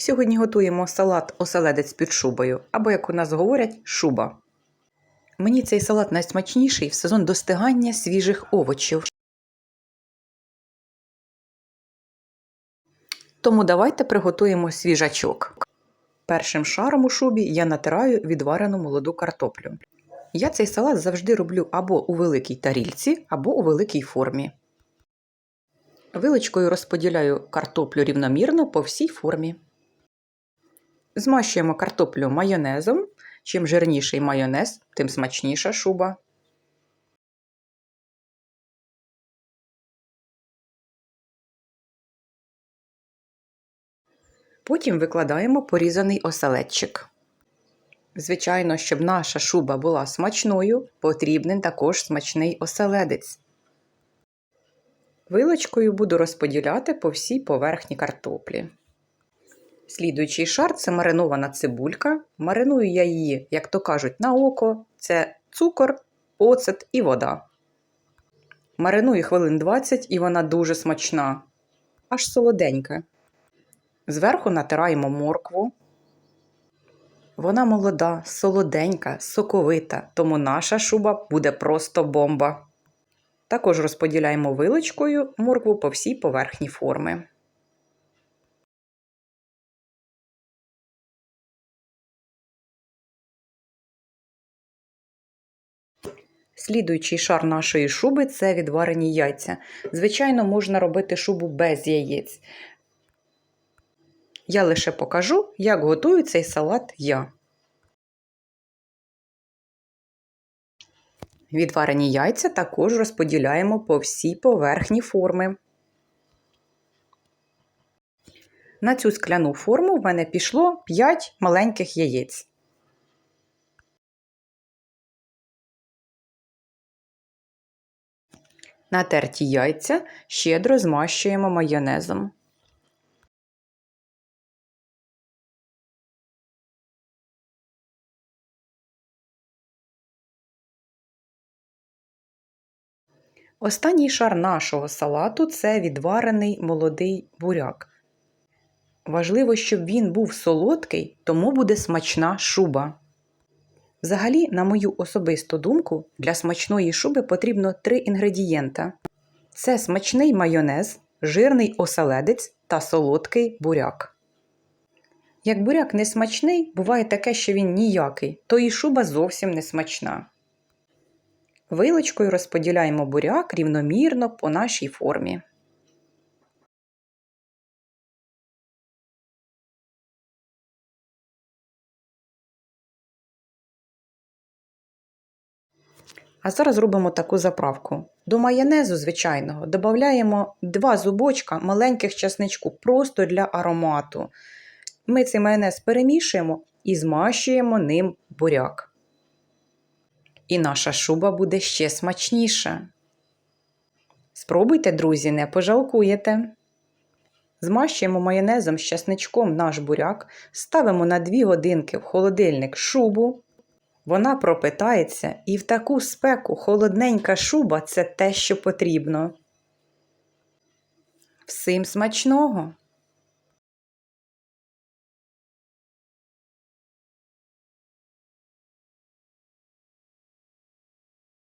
Сьогодні готуємо салат оселедець під шубою, або, як у нас говорять, шуба. Мені цей салат найсмачніший в сезон достигання свіжих овочів. Тому давайте приготуємо свіжачок. Першим шаром у шубі я натираю відварену молоду картоплю. Я цей салат завжди роблю або у великій тарільці, або у великій формі. Виличкою розподіляю картоплю рівномірно по всій формі. Змащуємо картоплю майонезом. Чим жирніший майонез, тим смачніша шуба. Потім викладаємо порізаний оселедчик. Звичайно, щоб наша шуба була смачною, потрібен також смачний оселедець. Вилочкою буду розподіляти по всій поверхні картоплі. Слідуючий шар це маринована цибулька. Мариную я її, як то кажуть, на око. Це цукор, оцет і вода. Мариную хвилин 20 і вона дуже смачна, аж солоденька. Зверху натираємо моркву. Вона молода, солоденька, соковита, тому наша шуба буде просто бомба. Також розподіляємо вилочкою моркву по всій поверхні форми. Слідуючий шар нашої шуби це відварені яйця. Звичайно, можна робити шубу без яєць. Я лише покажу, як готую цей салат я. Відварені яйця також розподіляємо по всій поверхні форми. На цю скляну форму в мене пішло 5 маленьких яєць. Натерті яйця щедро змащуємо майонезом. Останній шар нашого салату це відварений молодий буряк. Важливо, щоб він був солодкий, тому буде смачна шуба. Взагалі, на мою особисту думку, для смачної шуби потрібно три інгредієнта: це смачний майонез, жирний оселедець та солодкий буряк. Як буряк не смачний, буває таке, що він ніякий, то і шуба зовсім не смачна. Вилочкою розподіляємо буряк рівномірно по нашій формі. А зараз робимо таку заправку. До майонезу звичайного додаємо 2 зубочка маленьких часничку просто для аромату. Ми цей майонез перемішуємо і змащуємо ним буряк. І наша шуба буде ще смачніша. Спробуйте, друзі, не пожалкуєте. Змащуємо майонезом з часничком наш буряк, ставимо на 2 годинки в холодильник шубу. Вона пропитається, і в таку спеку холодненька шуба це те, що потрібно. Всім смачного!